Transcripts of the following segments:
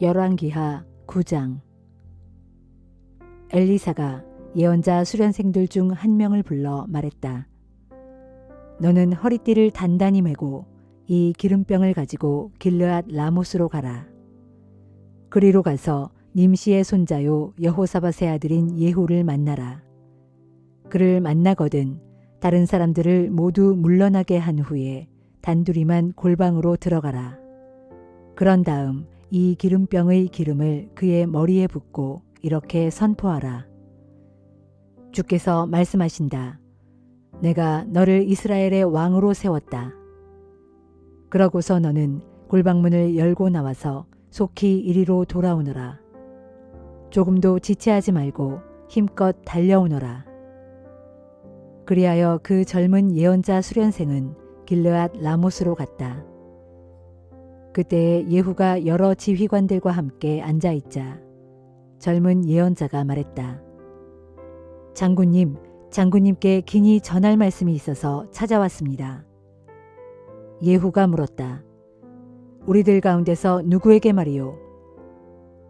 열왕기하 9장 엘리사가 예언자 수련생들 중 한 명을 불러 말했다. 너는 허리띠를 단단히 메고 이 기름병을 가지고 길르앗 라모스로 가라. 그리로 가서 님시의 손자요 여호사밧의 아들인 예후를 만나라. 그를 만나거든 다른 사람들을 모두 물러나게 한 후에 단둘이만 골방으로 들어가라. 그런 다음 이 기름병의 기름을 그의 머리에 붓고 이렇게 선포하라. 주께서 말씀하신다. 내가 너를 이스라엘의 왕으로 세웠다. 그러고서 너는 골방문을 열고 나와서 속히 이리로 돌아오너라. 조금도 지체하지 말고 힘껏 달려오너라. 그리하여 그 젊은 예언자 수련생은 길르앗 라모스로 갔다. 그때 예후가 여러 지휘관들과 함께 앉아 있자 젊은 예언자가 말했다. 장군님, 장군님께 긴히 전할 말씀이 있어서 찾아왔습니다. 예후가 물었다. 우리들 가운데서 누구에게 말이요?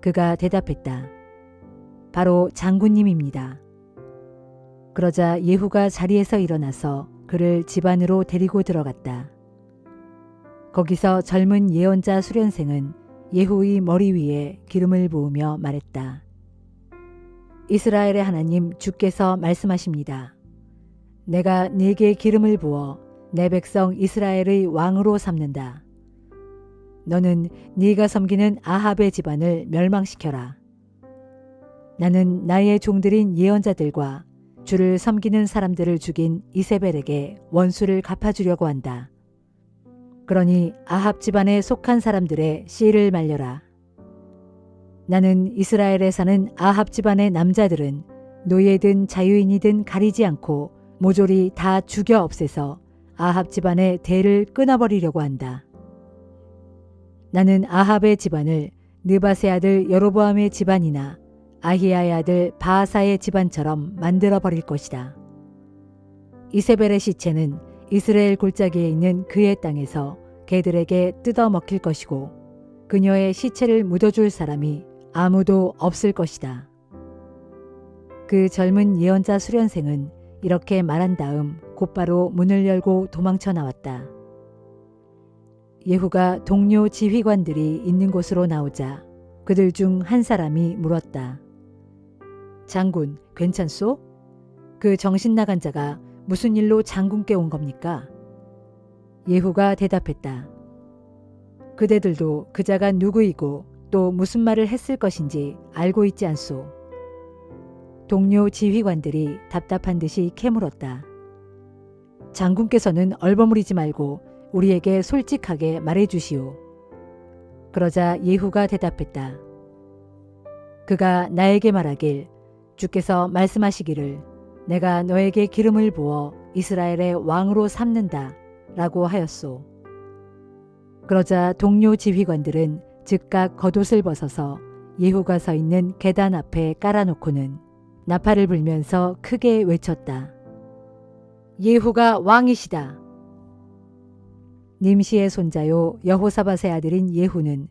그가 대답했다. 바로 장군님입니다. 그러자 예후가 자리에서 일어나서 그를 집 안으로 데리고 들어갔다. 거기서 젊은 예언자 수련생은 예후의 머리 위에 기름을 부으며 말했다. 이스라엘의 하나님 주께서 말씀하십니다. 내가 네게 기름을 부어 내 백성 이스라엘의 왕으로 삼는다. 너는 네가 섬기는 아합의 집안을 멸망시켜라. 나는 나의 종들인 예언자들과 주를 섬기는 사람들을 죽인 이세벨에게 원수를 갚아주려고 한다. 그러니 아합 집안에 속한 사람들의 씨를 말려라. 나는 이스라엘에 사는 아합 집안의 남자들은 노예든 자유인이든 가리지 않고 모조리 다 죽여 없애서 아합 집안의 대를 끊어버리려고 한다. 나는 아합의 집안을 느바세 아들 여로보암의 집안이나 아히야의 아들 바하사의 집안처럼 만들어 버릴 것이다. 이세벨의 시체는 이스라엘 골짜기에 있는 그의 땅에서 개들에게 뜯어 먹힐 것이고 그녀의 시체를 묻어줄 사람이 아무도 없을 것이다. 그 젊은 예언자 수련생은 이렇게 말한 다음 곧바로 문을 열고 도망쳐 나왔다. 예후가 동료 지휘관들이 있는 곳으로 나오자 그들 중 한 사람이 물었다. 장군, 괜찮소? 그 정신 나간 자가 무슨 일로 장군께 온 겁니까? 예후가 대답했다. 그대들도 그자가 누구이고 또 무슨 말을 했을 것인지 알고 있지 않소. 동료 지휘관들이 답답한 듯이 캐물었다. 장군께서는 얼버무리지 말고 우리에게 솔직하게 말해 주시오. 그러자 예후가 대답했다. 그가 나에게 말하길 주께서 말씀하시기를 내가 너에게 기름을 부어 이스라엘의 왕으로 삼는다 라고 하였소. 그러자 동료 지휘관들은 즉각 겉옷을 벗어서 예후가 서 있는 계단 앞에 깔아놓고는 나팔을 불면서 크게 외쳤다. 예후가 왕이시다. 님시의 손자요 여호사밧의 아들인 예후는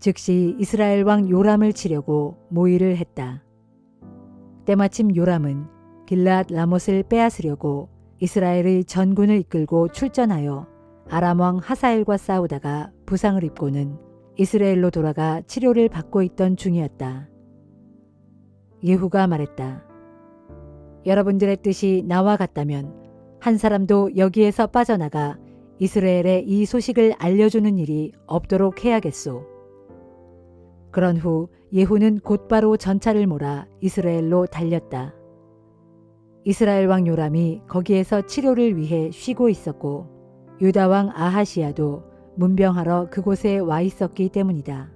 즉시 이스라엘 왕 요람을 치려고 모의를 했다. 때마침 요람은 길랏 라못을 빼앗으려고 이스라엘의 전군을 이끌고 출전하여 아람 왕 하사엘과 싸우다가 부상을 입고는 이스라엘로 돌아가 치료를 받고 있던 중이었다. 예후가 말했다. 여러분들의 뜻이 나와 같다면 한 사람도 여기에서 빠져나가 이스라엘에 이 소식을 알려주는 일이 없도록 해야겠소. 그런 후 예후는 곧바로 전차를 몰아 이스라엘로 달렸다. 이스라엘 왕 요람이 거기에서 치료를 위해 쉬고 있었고 유다 왕 아하시아도 문병하러 그곳에 와 있었기 때문이다.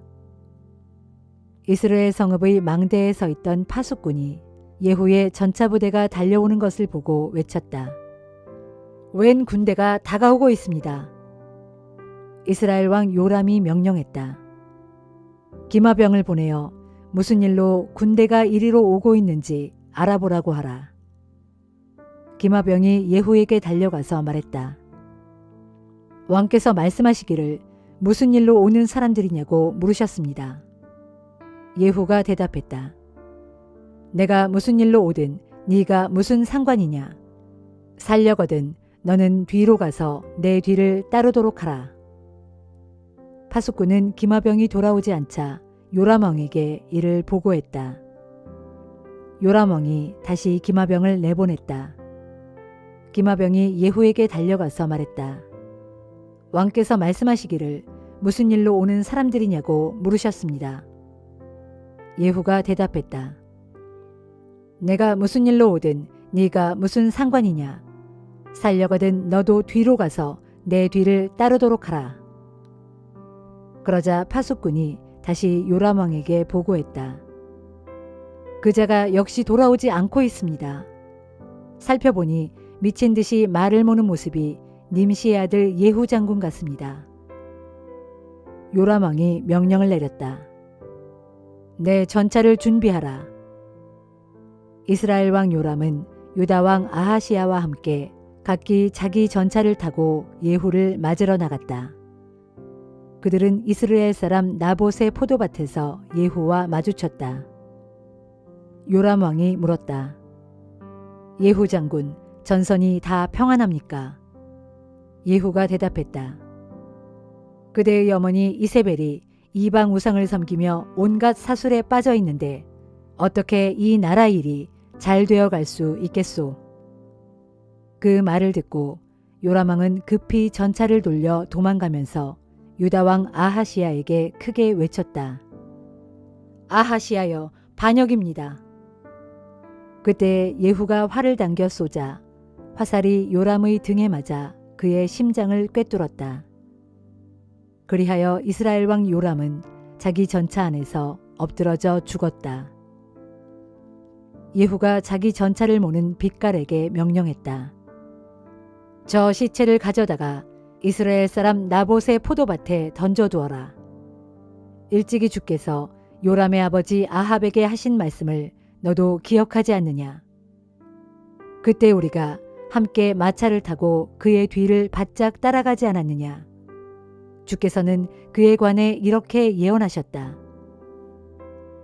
이스라엘 성읍의 망대에 서 있던 파수꾼이 예후의 전차 부대가 달려오는 것을 보고 외쳤다. 웬 군대가 다가오고 있습니다. 이스라엘 왕 요람이 명령했다. 기마병을 보내어 무슨 일로 군대가 이리로 오고 있는지 알아보라고 하라. 기마병이 예후에게 달려가서 말했다. 왕께서 말씀하시기를 무슨 일로 오는 사람들이냐고 물으셨습니다. 예후가 대답했다. 내가 무슨 일로 오든 네가 무슨 상관이냐. 살려거든 너는 뒤로 가서 내 뒤를 따르도록 하라. 파수꾼은 기마병이 돌아오지 않자 요라멍에게 이를 보고했다. 요라멍이 다시 기마병을 내보냈다. 기마병이 예후에게 달려가서 말했다. 왕께서 말씀하시기를 무슨 일로 오는 사람들이냐고 물으셨습니다. 예후가 대답했다. 내가 무슨 일로 오든 네가 무슨 상관이냐. 살려거든 너도 뒤로 가서 내 뒤를 따르도록 하라. 그러자 파수꾼이 다시 요람왕에게 보고했다. 그자가 역시 돌아오지 않고 있습니다. 살펴보니 미친 듯이 말을 모는 모습이 님시의 아들 예후 장군 같습니다. 요람 왕이 명령을 내렸다. 내 전차를 준비하라. 이스라엘 왕 요람은 유다 왕 아하시아와 함께 각기 자기 전차를 타고 예후를 맞으러 나갔다. 그들은 이스라엘 사람 나봇의 포도밭에서 예후와 마주쳤다. 요람 왕이 물었다. 예후 장군, 전선이 다 평안합니까? 예후가 대답했다. 그대의 어머니 이세벨이 이방 우상을 섬기며 온갖 사술에 빠져 있는데 어떻게 이 나라 일이 잘 되어 갈 수 있겠소? 그 말을 듣고 요람왕은 급히 전차를 돌려 도망가면서 유다왕 아하시아에게 크게 외쳤다. 아하시아여 반역입니다. 그때 예후가 활을 당겨 쏘자 화살이 요람의 등에 맞아 그의 심장을 꿰뚫었다. 그리하여 이스라엘 왕 요람은 자기 전차 안에서 엎드러져 죽었다. 예후가 자기 전차를 모는 빛깔에게 명령했다. 저 시체를 가져다가 이스라엘 사람 나봇의 포도밭에 던져두어라. 일찍이 주께서 요람의 아버지 아합에게 하신 말씀을 너도 기억하지 않느냐. 그때 우리가 함께 마차를 타고 그의 뒤를 바짝 따라가지 않았느냐. 주께서는 그에 관해 이렇게 예언하셨다.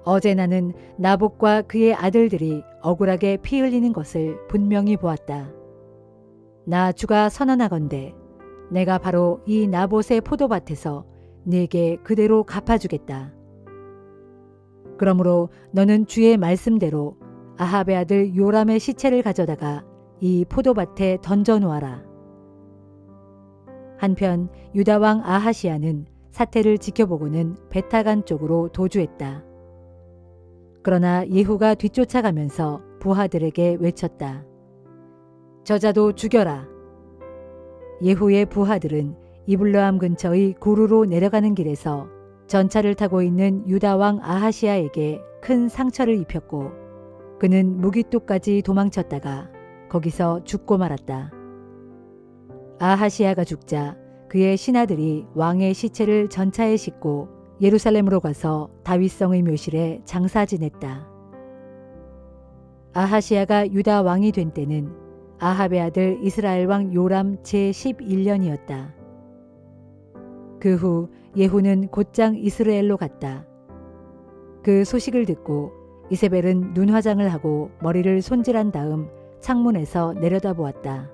어제 나는 나복과 그의 아들들이 억울하게 피 흘리는 것을 분명히 보았다. 나 주가 선언하건대 내가 바로 이 나봇의 포도밭에서 네게 그대로 갚아주겠다. 그러므로 너는 주의 말씀대로 아합의 아들 요람의 시체를 가져다가 이 포도밭에 던져 놓아라. 한편 유다 왕 아하시아는 사태를 지켜보고는 베타간 쪽으로 도주했다. 그러나 예후가 뒤쫓아가면서 부하들에게 외쳤다. 저자도 죽여라. 예후의 부하들은 이블르함 근처의 구루로 내려가는 길에서 전차를 타고 있는 유다 왕 아하시아에게 큰 상처를 입혔고 그는 무기뚝까지 도망쳤다가 거기서 죽고 말았다. 아하시아가 죽자 그의 신하들이 왕의 시체를 전차에 싣고 예루살렘으로 가서 다윗성의 묘실에 장사 지냈다. 아하시아가 유다 왕이 된 때는 아합의 아들 이스라엘 왕 요람 제11년이었다. 그 후 예후는 곧장 이스라엘로 갔다. 그 소식을 듣고 이세벨은 눈 화장을 하고 머리를 손질한 다음 창문에서 내려다보았다.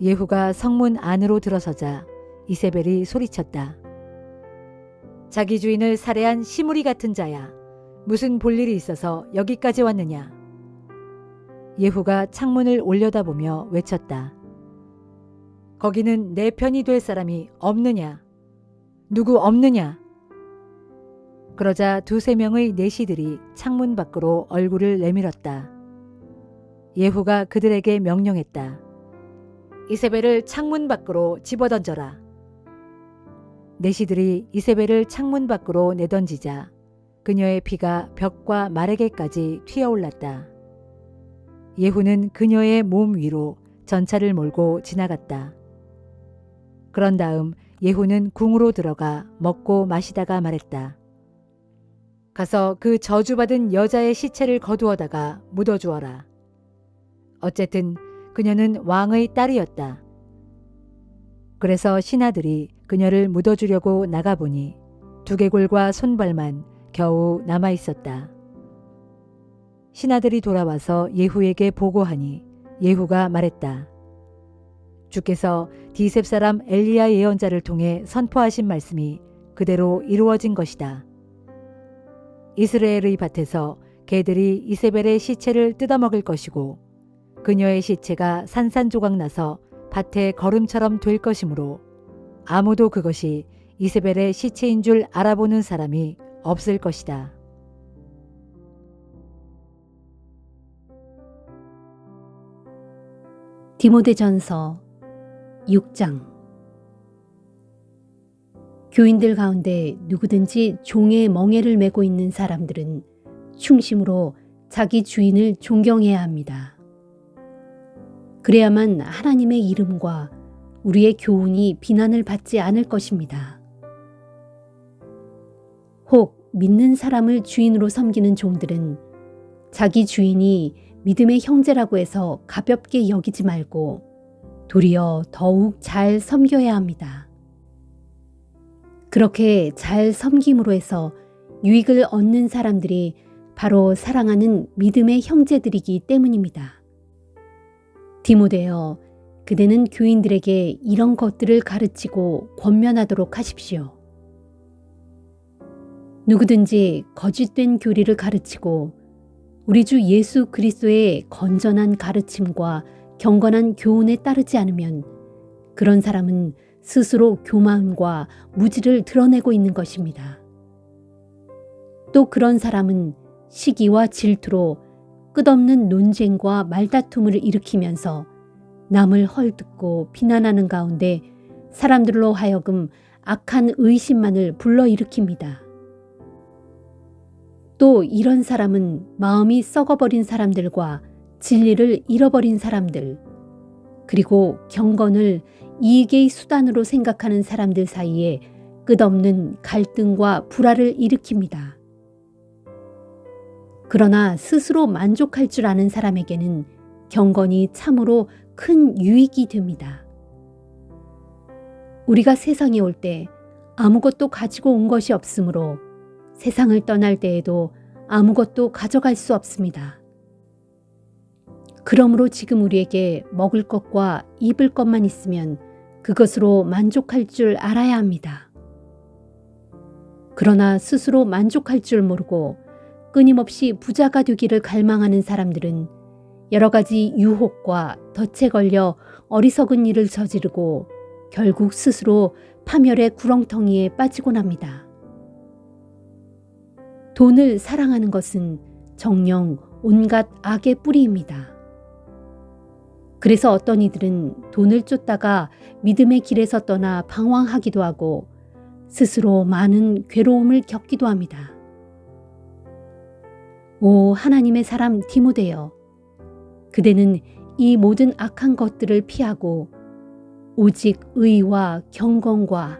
예후가 성문 안으로 들어서자 이세벨이 소리쳤다. 자기 주인을 살해한 시무리 같은 자야. 무슨 볼일이 있어서 여기까지 왔느냐? 예후가 창문을 올려다보며 외쳤다. 거기는 내 편이 될 사람이 없느냐? 누구 없느냐? 그러자 두세 명의 내시들이 창문 밖으로 얼굴을 내밀었다. 예후가 그들에게 명령했다. 이세벨을 창문 밖으로 집어던져라. 내시들이 이세벨을 창문 밖으로 내던지자 그녀의 피가 벽과 마레게까지 튀어올랐다. 예후는 그녀의 몸 위로 전차를 몰고 지나갔다. 그런 다음 예후는 궁으로 들어가 먹고 마시다가 말했다. 가서 그 저주받은 여자의 시체를 거두어다가 묻어주어라. 어쨌든 그녀는 왕의 딸이었다. 그래서 신하들이 그녀를 묻어주려고 나가보니 두개골과 손발만 겨우 남아 있었다. 신하들이 돌아와서 예후에게 보고하니 예후가 말했다. 주께서 디셉 사람 엘리야 예언자를 통해 선포하신 말씀이 그대로 이루어진 것이다. 이스라엘의 밭에서 개들이 이세벨의 시체를 뜯어먹을 것이고 그녀의 시체가 산산조각 나서 밭에 걸음처럼 될 것이므로 아무도 그것이 이세벨의 시체인 줄 알아보는 사람이 없을 것이다. 디모데전서 6장 교인들 가운데 누구든지 종의 멍에를 메고 있는 사람들은 충심으로 자기 주인을 존경해야 합니다. 그래야만 하나님의 이름과 우리의 교훈이 비난을 받지 않을 것입니다. 혹 믿는 사람을 주인으로 섬기는 종들은 자기 주인이 믿음의 형제라고 해서 가볍게 여기지 말고 도리어 더욱 잘 섬겨야 합니다. 그렇게 잘 섬김으로 해서 유익을 얻는 사람들이 바로 사랑하는 믿음의 형제들이기 때문입니다. 디모데여, 그대는 교인들에게 이런 것들을 가르치고 권면하도록 하십시오. 누구든지 거짓된 교리를 가르치고 우리 주 예수 그리스도의 건전한 가르침과 경건한 교훈에 따르지 않으면 그런 사람은 스스로 교만과 무지를 드러내고 있는 것입니다. 또 그런 사람은 시기와 질투로 끝없는 논쟁과 말다툼을 일으키면서 남을 헐뜯고 비난하는 가운데 사람들로 하여금 악한 의심만을 불러일으킵니다. 또 이런 사람은 마음이 썩어버린 사람들과 진리를 잃어버린 사람들, 그리고 경건을 이익의 수단으로 생각하는 사람들 사이에 끝없는 갈등과 불화를 일으킵니다. 그러나 스스로 만족할 줄 아는 사람에게는 경건이 참으로 큰 유익이 됩니다. 우리가 세상에 올 때 아무것도 가지고 온 것이 없으므로 세상을 떠날 때에도 아무것도 가져갈 수 없습니다. 그러므로 지금 우리에게 먹을 것과 입을 것만 있으면 그것으로 만족할 줄 알아야 합니다. 그러나 스스로 만족할 줄 모르고 끊임없이 부자가 되기를 갈망하는 사람들은 여러 가지 유혹과 덫에 걸려 어리석은 일을 저지르고 결국 스스로 파멸의 구렁텅이에 빠지곤 합니다. 돈을 사랑하는 것은 정령 온갖 악의 뿌리입니다. 그래서 어떤 이들은 돈을 쫓다가 믿음의 길에서 떠나 방황하기도 하고 스스로 많은 괴로움을 겪기도 합니다. 오 하나님의 사람 디모데여 그대는 이 모든 악한 것들을 피하고 오직 의와 경건과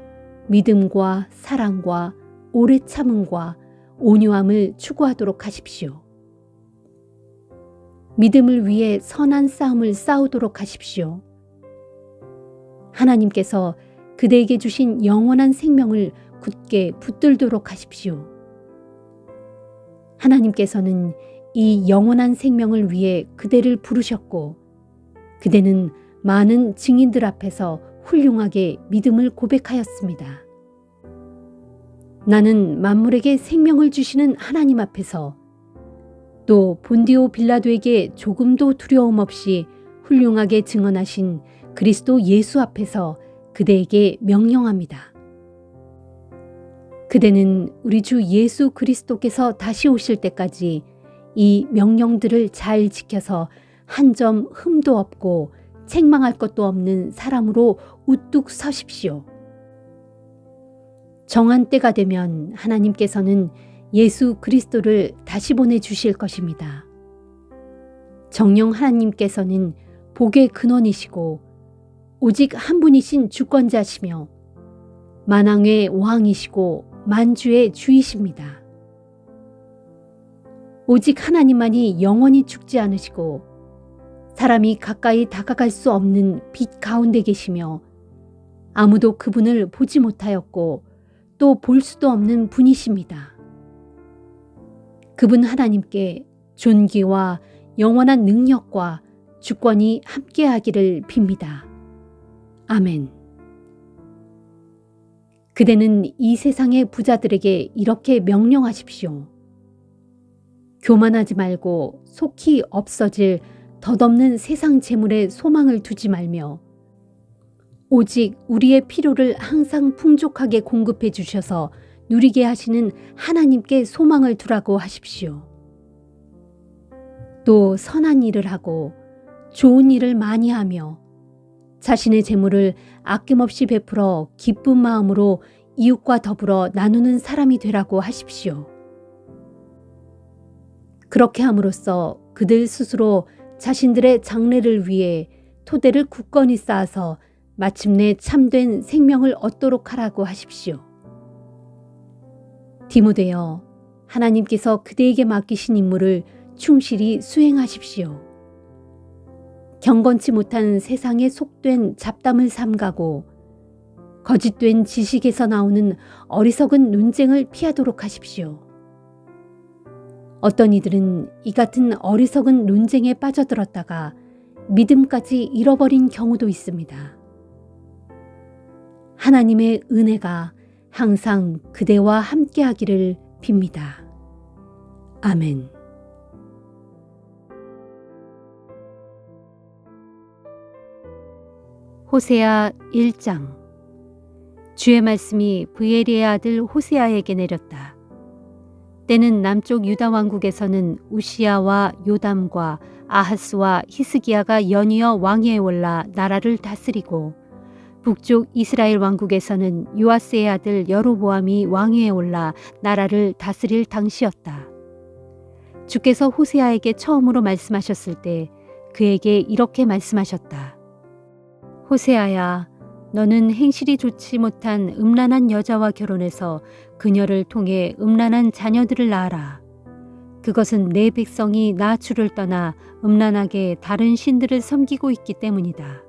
믿음과 사랑과 오래 참음과 온유함을 추구하도록 하십시오. 믿음을 위해 선한 싸움을 싸우도록 하십시오. 하나님께서 그대에게 주신 영원한 생명을 굳게 붙들도록 하십시오. 하나님께서는 이 영원한 생명을 위해 그대를 부르셨고, 그대는 많은 증인들 앞에서 훌륭하게 믿음을 고백하였습니다. 나는 만물에게 생명을 주시는 하나님 앞에서 또 본디오 빌라도에게 조금도 두려움 없이 훌륭하게 증언하신 그리스도 예수 앞에서 그대에게 명령합니다. 그대는 우리 주 예수 그리스도께서 다시 오실 때까지 이 명령들을 잘 지켜서 한 점 흠도 없고 책망할 것도 없는 사람으로 우뚝 서십시오. 정한 때가 되면 하나님께서는 예수 그리스도를 다시 보내주실 것입니다. 정령 하나님께서는 복의 근원이시고 오직 한 분이신 주권자시며 만왕의 왕이시고 만주의 주이십니다. 오직 하나님만이 영원히 죽지 않으시고 사람이 가까이 다가갈 수 없는 빛 가운데 계시며 아무도 그분을 보지 못하였고 또 볼 수도 없는 분이십니다. 그분 하나님께 존귀와 영원한 능력과 주권이 함께하기를 빕니다. 아멘. 그대는 이 세상의 부자들에게 이렇게 명령하십시오. 교만하지 말고 속히 없어질 덧없는 세상 재물에 소망을 두지 말며 오직 우리의 필요를 항상 풍족하게 공급해 주셔서 누리게 하시는 하나님께 소망을 두라고 하십시오. 또 선한 일을 하고 좋은 일을 많이 하며 자신의 재물을 아낌없이 베풀어 기쁜 마음으로 이웃과 더불어 나누는 사람이 되라고 하십시오. 그렇게 함으로써 그들 스스로 자신들의 장래를 위해 토대를 굳건히 쌓아서 마침내 참된 생명을 얻도록 하라고 하십시오. 디모데여, 하나님께서 그대에게 맡기신 임무를 충실히 수행하십시오. 경건치 못한 세상에 속된 잡담을 삼가고 거짓된 지식에서 나오는 어리석은 논쟁을 피하도록 하십시오. 어떤 이들은 이 같은 어리석은 논쟁에 빠져들었다가 믿음까지 잃어버린 경우도 있습니다. 하나님의 은혜가 항상 그대와 함께하기를 빕니다. 아멘. 호세아 1장 주의 말씀이 브에리의 아들 호세아에게 내렸다. 때는 남쪽 유다 왕국에서는 우시아와 요담과 아하스와 히스기야가 연이어 왕위에 올라 나라를 다스리고 북쪽 이스라엘 왕국에서는 요아스의 아들 여로보암이 왕위에 올라 나라를 다스릴 당시였다. 주께서 호세아에게 처음으로 말씀하셨을 때 그에게 이렇게 말씀하셨다. 호세아야, 너는 행실이 좋지 못한 음란한 여자와 결혼해서 그녀를 통해 음란한 자녀들을 낳아라. 그것은 내 백성이 나 주를 떠나 음란하게 다른 신들을 섬기고 있기 때문이다.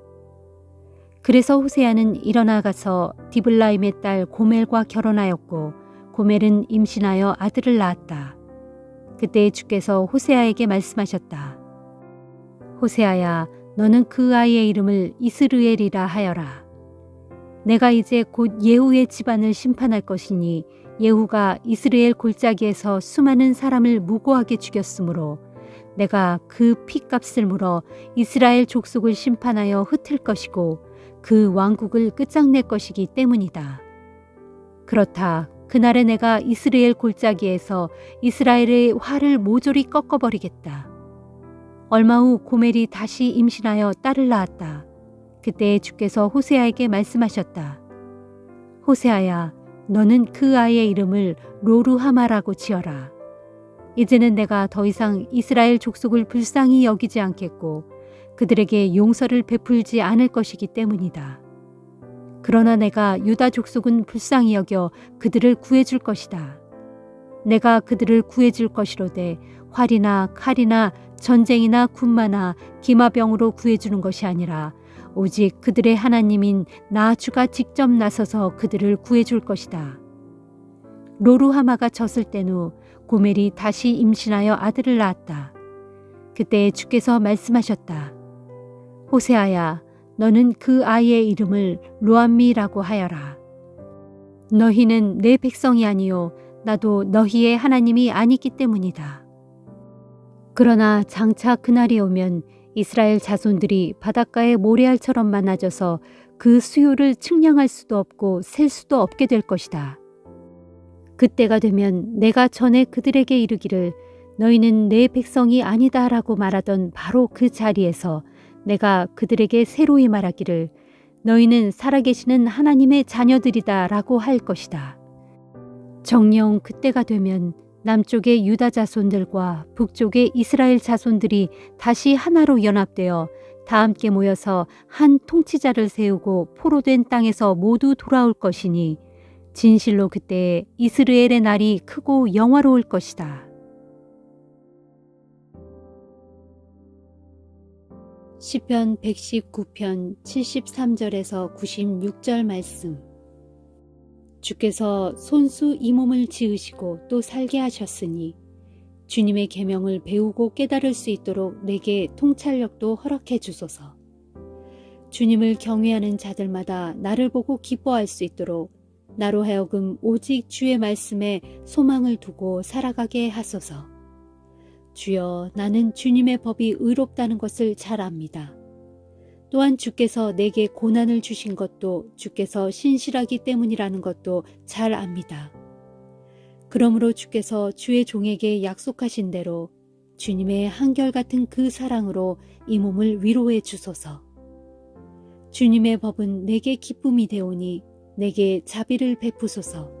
그래서 호세아는 일어나가서 디블라임의 딸 고멜과 결혼하였고 고멜은 임신하여 아들을 낳았다. 그때 주께서 호세아에게 말씀하셨다. 호세아야, 너는 그 아이의 이름을 이스르엘이라 하여라. 내가 이제 곧 예후의 집안을 심판할 것이니 예후가 이스라엘 골짜기에서 수많은 사람을 무고하게 죽였으므로 내가 그 피값을 물어 이스라엘 족속을 심판하여 흩을 것이고 그 왕국을 끝장낼 것이기 때문이다. 그렇다. 그날에 내가 이스라엘 골짜기에서 이스라엘의 활을 모조리 꺾어버리겠다. 얼마 후 고멜이 다시 임신하여 딸을 낳았다. 그때 주께서 호세아에게 말씀하셨다. 호세아야, 너는 그 아이의 이름을 로루하마라고 지어라. 이제는 내가 더 이상 이스라엘 족속을 불쌍히 여기지 않겠고 그들에게 용서를 베풀지 않을 것이기 때문이다. 그러나 내가 유다 족속은 불쌍히 여겨 그들을 구해줄 것이다. 내가 그들을 구해줄 것이로되 활이나 칼이나 전쟁이나 군마나 기마병으로 구해주는 것이 아니라 오직 그들의 하나님인 나 주가 직접 나서서 그들을 구해줄 것이다. 로루하마가 졌을 땐 후 고멜이 다시 임신하여 아들을 낳았다. 그때 주께서 말씀하셨다. 호세아야, 너는 그 아이의 이름을 로암미라고 하여라. 너희는 내 백성이 아니요 나도 너희의 하나님이 아니기 때문이다. 그러나 장차 그날이 오면 이스라엘 자손들이 바닷가의 모래알처럼 많아져서 그 수요를 측량할 수도 없고 셀 수도 없게 될 것이다. 그때가 되면 내가 전에 그들에게 이르기를 너희는 내 백성이 아니다라고 말하던 바로 그 자리에서 내가 그들에게 새로이 말하기를 너희는 살아계시는 하나님의 자녀들이다라고 할 것이다. 정령 그때가 되면 남쪽의 유다 자손들과 북쪽의 이스라엘 자손들이 다시 하나로 연합되어 다 함께 모여서 한 통치자를 세우고 포로된 땅에서 모두 돌아올 것이니 진실로 그때 이스라엘의 날이 크고 영화로울 것이다. 시편 119편 73절에서 96절 말씀 주께서 손수 이 몸을 지으시고 또 살게 하셨으니 주님의 계명을 배우고 깨달을 수 있도록 내게 통찰력도 허락해 주소서. 주님을 경외하는 자들마다 나를 보고 기뻐할 수 있도록 나로 하여금 오직 주의 말씀에 소망을 두고 살아가게 하소서. 주여 나는 주님의 법이 의롭다는 것을 잘 압니다. 또한 주께서 내게 고난을 주신 것도 주께서 신실하기 때문이라는 것도 잘 압니다. 그러므로 주께서 주의 종에게 약속하신 대로 주님의 한결같은 그 사랑으로 이 몸을 위로해 주소서. 주님의 법은 내게 기쁨이 되오니 내게 자비를 베푸소서.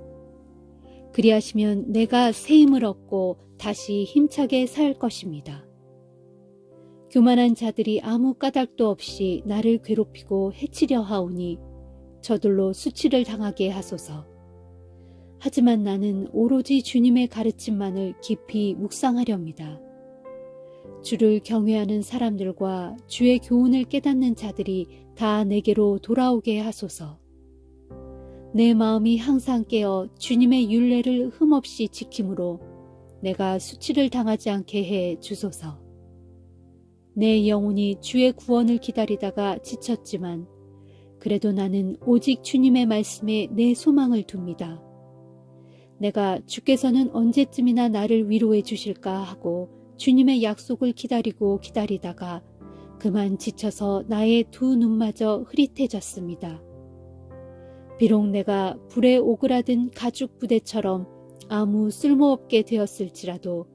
그리하시면 내가 새 힘을 얻고 다시 힘차게 살 것입니다. 교만한 자들이 아무 까닭도 없이 나를 괴롭히고 해치려 하오니 저들로 수치를 당하게 하소서. 하지만 나는 오로지 주님의 가르침만을 깊이 묵상하렵니다. 주를 경외하는 사람들과 주의 교훈을 깨닫는 자들이 다 내게로 돌아오게 하소서. 내 마음이 항상 깨어 주님의 윤례를 흠없이 지킴으로 내가 수치를 당하지 않게 해 주소서. 내 영혼이 주의 구원을 기다리다가 지쳤지만 그래도 나는 오직 주님의 말씀에 내 소망을 둡니다. 내가 주께서는 언제쯤이나 나를 위로해 주실까 하고 주님의 약속을 기다리고 기다리다가 그만 지쳐서 나의 두 눈마저 흐릿해졌습니다. 비록 내가 불에 오그라든 가죽 부대처럼 아무 쓸모없게 되었을지라도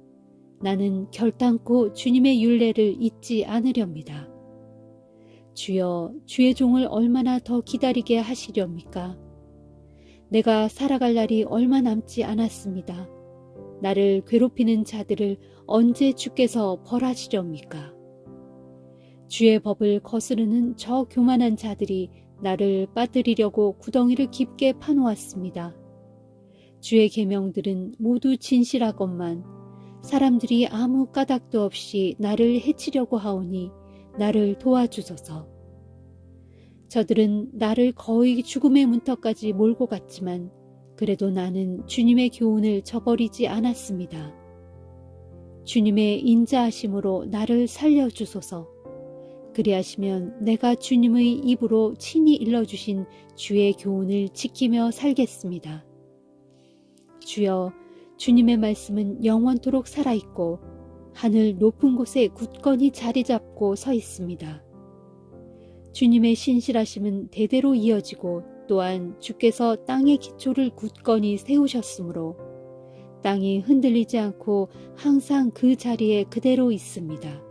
나는 결단코 주님의 윤례를 잊지 않으렵니다. 주여, 주의 종을 얼마나 더 기다리게 하시렵니까? 내가 살아갈 날이 얼마 남지 않았습니다. 나를 괴롭히는 자들을 언제 주께서 벌하시렵니까? 주의 법을 거스르는 저 교만한 자들이 나를 빠뜨리려고 구덩이를 깊게 파놓았습니다. 주의 계명들은 모두 진실하건만 사람들이 아무 까닭도 없이 나를 해치려고 하오니 나를 도와주소서. 저들은 나를 거의 죽음의 문턱까지 몰고 갔지만 그래도 나는 주님의 교훈을 저버리지 않았습니다. 주님의 인자하심으로 나를 살려주소서. 그리하시면 내가 주님의 입으로 친히 일러주신 주의 교훈을 지키며 살겠습니다. 주여, 주님의 말씀은 영원토록 살아있고 하늘 높은 곳에 굳건히 자리 잡고 서 있습니다. 주님의 신실하심은 대대로 이어지고 또한 주께서 땅의 기초를 굳건히 세우셨으므로 땅이 흔들리지 않고 항상 그 자리에 그대로 있습니다.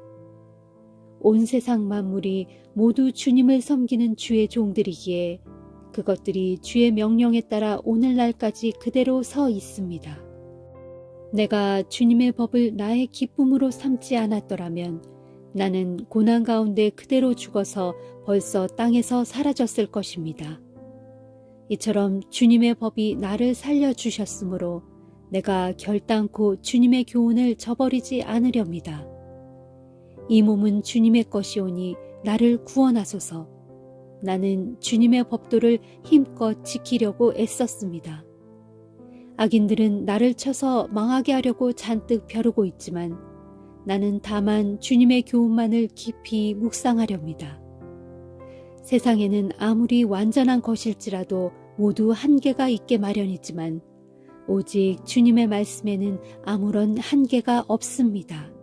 온 세상 만물이 모두 주님을 섬기는 주의 종들이기에 그것들이 주의 명령에 따라 오늘날까지 그대로 서 있습니다. 내가 주님의 법을 나의 기쁨으로 삼지 않았더라면 나는 고난 가운데 그대로 죽어서 벌써 땅에서 사라졌을 것입니다. 이처럼 주님의 법이 나를 살려주셨으므로 내가 결단코 주님의 교훈을 저버리지 않으렵니다. 이 몸은 주님의 것이오니 나를 구원하소서. 나는 주님의 법도를 힘껏 지키려고 애썼습니다. 악인들은 나를 쳐서 망하게 하려고 잔뜩 벼르고 있지만 나는 다만 주님의 교훈만을 깊이 묵상하렵니다. 세상에는 아무리 완전한 것일지라도 모두 한계가 있게 마련이지만 오직 주님의 말씀에는 아무런 한계가 없습니다.